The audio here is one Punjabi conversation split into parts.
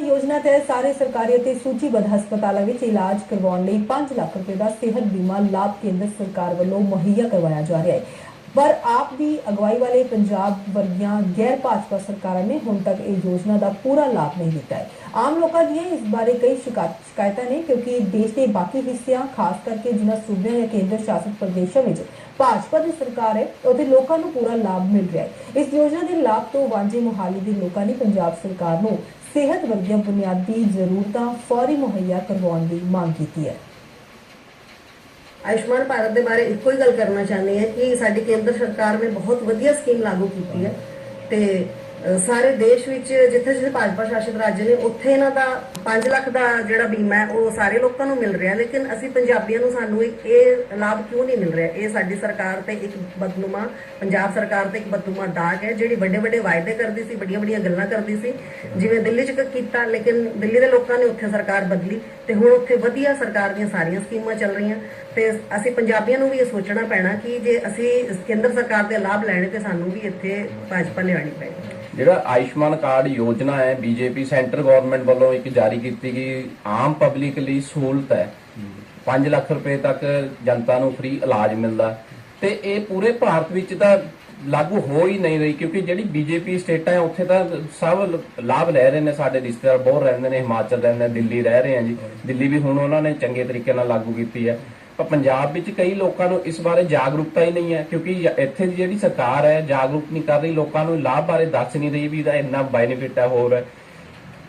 ਯੋਜਨਾ ਤਹਿਤ ਸਾਰੇ ਸਰਕਾਰੀ ਅਤੇ ਸੂਚੀਬੱਧ ਹਸਪਤਾਲਾਂ ਵਿੱਚ ਇਲਾਜ ਕਰਵਾਉਣ ਲਈ 5 ਲੱਖ ਰੁਪਏ ਦਾ ਸਿਹਤ ਬੀਮਾ ਲਾਭ ਕੇਂਦਰ ਸਰਕਾਰ ਵੱਲੋਂ ਮੁਹੱਈਆ ਕਰਵਾਇਆ ਜਾ ਰਿਹਾ ਹੈ। ਪਰ ਆਪ ਦੀ ਅਗਵਾਈ ਵਾਲੇ ਪੰਜਾਬ ਵਰਗੀਆਂ ਗੈਰ ਭਾਜਪਾ ਸਰਕਾਰਾਂ ਨੇ ਹੁਣ ਤੱਕ ਇਹ ਯੋਜਨਾ ਦਾ ਪੂਰਾ ਲਾਭ ਨਹੀਂ ਦਿੱਤਾ ਹੈ। ਆਮ ਲੋਕਾਂ ਦੀਆਂ ਇਸ ਬਾਰੇ ਕਈ ਸ਼ਿਕਾਇਤਾਂ ਨੇ ਕਿਉਂਕਿ ਦੇਸ਼ ਦੇ ਬਾਕੀ ਹਿੱਸਿਆਂ, ਖਾਸ ਕਰਕੇ ਜਿਨ੍ਹਾਂ ਸੂਬਿਆਂ ਜਾਂ ਕੇਂਦਰ ਸ਼ਾਸਿਤ ਪ੍ਰਦੇਸ਼ਾਂ ਵਿੱਚ ਭਾਜਪਾ ਦੀ ਸਰਕਾਰ ਹੈ, ਉੱਥੇ ਲੋਕਾਂ ਨੂੰ ਪੂਰਾ ਲਾਭ ਮਿਲ ਰਿਹਾ ਹੈ। ਇਸ ਯੋਜਨਾ ਦੇ ਲਾਭ ਤੋਂ ਵਾਂਝੇ ਮੁਹਾਲੀ ਦੇ ਲੋਕਾਂ ਨੇ ਪੰਜਾਬ ਸਰਕਾਰ ਨੂੰ ਸਿਹਤ ਵਰਗੀਆਂ ਬੁਨਿਆਦੀ ਜ਼ਰੂਰਤਾਂ ਫੌਰੀ ਮੁਹੱਈਆ ਕਰਵਾਉਣ ਦੀ ਮੰਗ ਕੀਤੀ ਹੈ। ਆਯੁਸ਼ਮਾਨ ਭਾਰਤ ਦੇ ਬਾਰੇ ਇੱਕੋ ਹੀ ਗੱਲ ਕਰਨਾ ਚਾਹੁੰਦੇ ਹਾਂ ਕਿ ਸਾਡੀ ਕੇਂਦਰ ਸਰਕਾਰ ਨੇ ਬਹੁਤ ਵਧੀਆ ਸਕੀਮ ਲਾਗੂ ਕੀਤੀ ਹੈ ਤੇ ਸਾਰੇ ਦੇਸ਼ ਵਿੱਚ ਜਿੱਥੇ ਜਿੱਥੇ ਭਾਜਪਾ ਸ਼ਾਸਿਤ ਰਾਜ ਨੇ, ਉੱਥੇ ਇਹਨਾਂ ਦਾ 5 ਲੱਖ ਦਾ ਜਿਹੜਾ ਬੀਮਾ ਹੈ, ਉਹ ਸਾਰੇ ਲੋਕਾਂ ਨੂੰ ਮਿਲ ਰਿਹਾ। ਲੇਕਿਨ ਅਸੀਂ ਪੰਜਾਬੀਆਂ ਨੂੰ ਸਾਨੂੰ ਇਹ- ਲਾਭ ਕਿਉਂ ਨਹੀਂ ਮਿਲ ਰਿਹਾ? ਇਹ ਸਾਡੀ ਸਰਕਾਰ ਤੇ ਇੱਕ ਬਦਨੁਮਾ, ਪੰਜਾਬ ਸਰਕਾਰ ਤੇ ਇੱਕ ਬਦਨੁਮਾ ਡਾਕ ਹੈ, ਜਿਹੜੀ ਵੱਡੇ ਵੱਡੇ ਵਾਅਦੇ ਕਰਦੀ ਸੀ, ਵੱਡੀਆਂ ਵੱਡੀਆਂ ਗੱਲਾਂ ਕਰਦੀ ਸੀ। ਜਿਵੇਂ ਦਿੱਲੀ 'ਚ ਕੀਤਾ, ਲੇਕਿਨ ਦਿੱਲੀ ਦੇ ਲੋਕਾਂ ਨੇ ਉੱਥੇ ਸਰਕਾਰ ਬਦਲੀ ਤੇ ਹੁਣ ਉੱਥੇ ਵਧੀਆ ਸਰਕਾਰ ਦੀਆਂ ਸਾਰੀਆਂ ਸਕੀਮਾਂ ਚੱਲ ਰਹੀਆਂ। ਤੇ ਅਸੀਂ ਪੰਜਾਬੀਆਂ ਨੂੰ ਵੀ ਇਹ ਸੋਚਣਾ ਪੈਣਾ ਕਿ ਜੇ ਅਸੀਂ ਕੇਂਦਰ ਸਰਕਾਰ ਦੇ ਲਾਭ ਲੈਣੇ ਤੇ ਸਾਨੂੰ ਵੀ ਇੱਥੇ ਭਾਜਪਾ ਲਿਆਣੀ ਪਏਗੀ। ਜਿਹੜਾ ਆਯੁਸ਼ਮਾਨ ਕਾਰਡ ਯੋਜਨਾ ਹੈ, ਬੀਜੇਪੀ ਸੈਂਟਰ ਗਵਰਨਮੈਂਟ ਵੱਲੋਂ ਇੱਕ ਜਾਰੀ ਕੀਤੀ ਗਈ, ਆਮ ਪਬਲਿਕ ਲਈ ਸਹੂਲਤ ਹੈ। 5 ਲੱਖ ਰੁਪਏ ਤੱਕ ਜਨਤਾ ਨੂੰ ਫ੍ਰੀ ਇਲਾਜ ਮਿਲਦਾ। ਤੇ ਇਹ ਪੂਰੇ ਭਾਰਤ ਵਿੱਚ ਤਾਂ ਲਾਗੂ ਹੋ ਹੀ ਨਹੀਂ ਰਹੀ, ਕਿਉਂਕਿ ਜਿਹੜੀ ਬੀਜੇਪੀ ਸਟੇਟਾਂ ਹੈ, ਉੱਥੇ ਤਾਂ ਸਭ ਲਾਭ ਲੈ ਰਹੇ ਨੇ, ਸਾਡੇ ਰਿਸ਼ਤੇਦਾਰ ਬਹੁਤ ਰਹਿੰਦੇ ਨੇ, ਹਿਮਾਚਲ ਰਹਿੰਦੇ ਨੇ, ਦਿੱਲੀ ਰਹਿ ਰਹੇ ਆ ਜੀ। ਦਿੱਲੀ ਵੀ ਹੁਣ ਉਹਨਾਂ ਨੇ ਚੰਗੇ ਤਰੀਕੇ ਨਾਲ ਲਾਗੂ ਕੀਤੀ ਹੈ। ਪੰਜਾਬ ਵਿੱਚ ਕਈ ਲੋਕਾਂ ਨੂੰ ਇਸ ਬਾਰੇ ਜਾਗਰੂਕਤਾ ਹੀ ਨਹੀਂ ਹੈ, ਕਿਉਂਕਿ ਇੱਥੇ ਦੀ ਜਿਹੜੀ ਸਰਕਾਰ ਹੈ, ਜਾਗਰੂਕ ਨਹੀਂ ਕਰ ਰਹੀ, ਲੋਕਾਂ ਨੂੰ ਲਾਭ ਬਾਰੇ ਦੱਸ ਨਹੀਂ ਰਹੀ ਵੀ ਇਹਦਾ ਇੰਨਾ ਬੈਨੀਫਿਟ ਹੈ ਹੋਰ।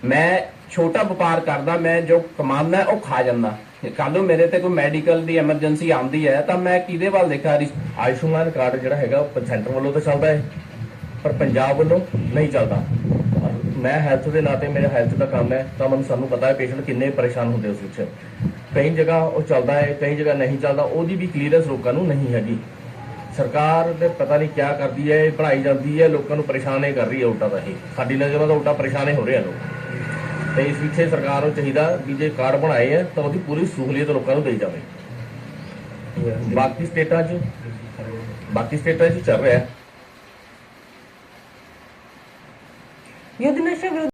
ਮੈਂ ਛੋਟਾ ਵਪਾਰ ਕਰਦਾ, ਮੈਂ ਜੋ ਕਮਾਉਂਦਾ, ਉਹ ਖਾ ਜਾਂਦਾ। ਕੱਲ ਨੂੰ ਮੇਰੇ ਤੇ ਕੋਈ ਮੈਡੀਕਲ ਦੀ ਐਮਰਜੈਂਸੀ ਆਉਂਦੀ ਹੈ, ਤਾਂ ਮੈਂ ਕਿਹਦੇ ਵੱਲ ਦੇਖਾਂ? ਆਯੁਸ਼ਮਾਨ ਕਾਰਡ ਜਿਹੜਾ ਹੈਗਾ, ਉਹ ਸੈਂਟਰ ਵੱਲੋਂ ਤਾਂ ਚੱਲਦਾ ਹੈ, ਪਰ ਪੰਜਾਬ ਵੱਲੋਂ ਨਹੀਂ ਚੱਲਦਾ। ਮੈਂ ਹੈਲਥ ਦੇ ਨਾਤੇ ਮੇਰਾ ਹੈਲਥ ਦਾ ਕੰਮ ਹੈ ਤਾਂ ਮੈਨੂੰ ਸਾਨੂੰ ਪਤਾ ਹੈ ਪੇਸ਼ੈਂਟ ਕਿੰਨੇ ਪਰੇਸ਼ਾਨ ਹੁੰਦੇ ਉਸ ਵਿੱਚ। ਕਈ ਜਗ੍ਹਾ ਉਹ ਚੱਲਦਾ ਹੈ ਕਈ ਜਗ੍ਹਾ ਨਹੀਂ ਚੱਲਦਾ ਉਹਦੀ ਵੀ ਕਲੀਅਰੈਂਸ ਲੋਕਾਂ ਨੂੰ ਨਹੀਂ ਹੈਗੀ। ਸਰਕਾਰ ਦੇ ਪਤਾ ਨਹੀਂ ਕੀ ਕਰਦੀ ਹੈ ਇਹ ਪੜਾਈ ਜਾਂਦੀ ਹੈ ਲੋਕਾਂ ਨੂੰ ਪਰੇਸ਼ਾਨ ਹੀ ਕਰ ਰਹੀ ਹੈ ਉਲਟਾ ਤਾਂ ਇਹ। ਸਾਡੀ ਨਜ਼ਰ ਨਾਲ ਉਲਟਾ ਪਰੇਸ਼ਾਨ ਹੀ ਹੋ ਰਹੇ ਆ ਲੋਕ। ਤੇ ਇਸ ਪਿੱਛੇ ਸਰਕਾਰ ਨੂੰ ਚਾਹੀਦਾ ਵੀ ਜੇ ਕਾਰਡ ਬਣਾਏ ਹੈ ਤਾਂ ਉਹਦੀ ਪੂਰੀ ਸਹੂਲੀਅਤ ਲੋਕਾਂ ਨੂੰ ਦੇਈ ਜਾਵੇ। ਬਾਕੀ ਸਟੇਟਾਂ 'ਚ ਬਾਕੀ ਸਟੇਟਾਂ 'ਚ ਚੱਲ ਰਿਹਾ। ਹੈ E o do